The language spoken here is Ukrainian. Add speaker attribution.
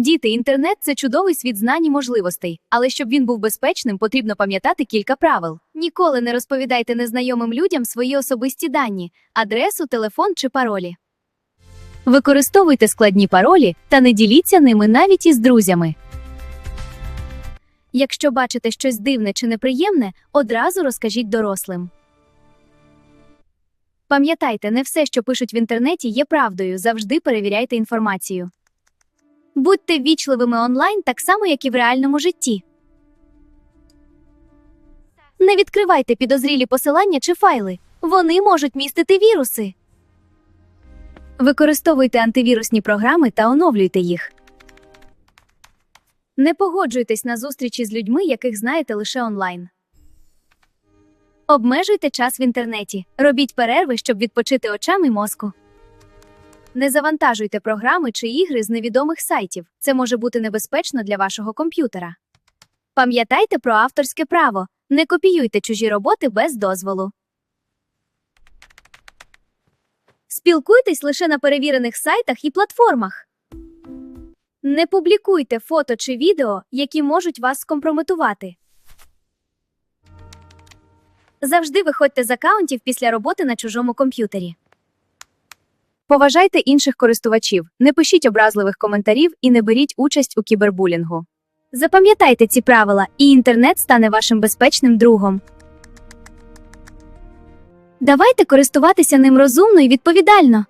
Speaker 1: Діти, інтернет це чудовий світ знань і можливостей, але щоб він був безпечним, потрібно пам'ятати кілька правил. Ніколи не розповідайте незнайомим людям свої особисті дані, адресу, телефон чи паролі. Використовуйте складні паролі та не діліться ними навіть із друзями. Якщо бачите щось дивне чи неприємне, одразу розкажіть дорослим. Пам'ятайте, не все, що пишуть в інтернеті, є правдою. Завжди перевіряйте інформацію. Будьте ввічливими онлайн так само, як і в реальному житті. Не відкривайте підозрілі посилання чи файли. Вони можуть містити віруси. Використовуйте антивірусні програми та оновлюйте їх. Не погоджуйтесь на зустрічі з людьми, яких знаєте лише онлайн. Обмежуйте час в інтернеті. Робіть перерви, щоб відпочити очам і мозку. Не завантажуйте програми чи ігри з невідомих сайтів. Це може бути небезпечно для вашого комп'ютера. Пам'ятайте про авторське право. Не копіюйте чужі роботи без дозволу. Спілкуйтесь лише на перевірених сайтах і платформах. Не публікуйте фото чи відео, які можуть вас скомпрометувати. Завжди виходьте з акаунтів після роботи на чужому комп'ютері. Поважайте інших користувачів, не пишіть образливих коментарів і не беріть участь у кібербулінгу. Запам'ятайте ці правила, і інтернет стане вашим безпечним другом. Давайте користуватися ним розумно і відповідально.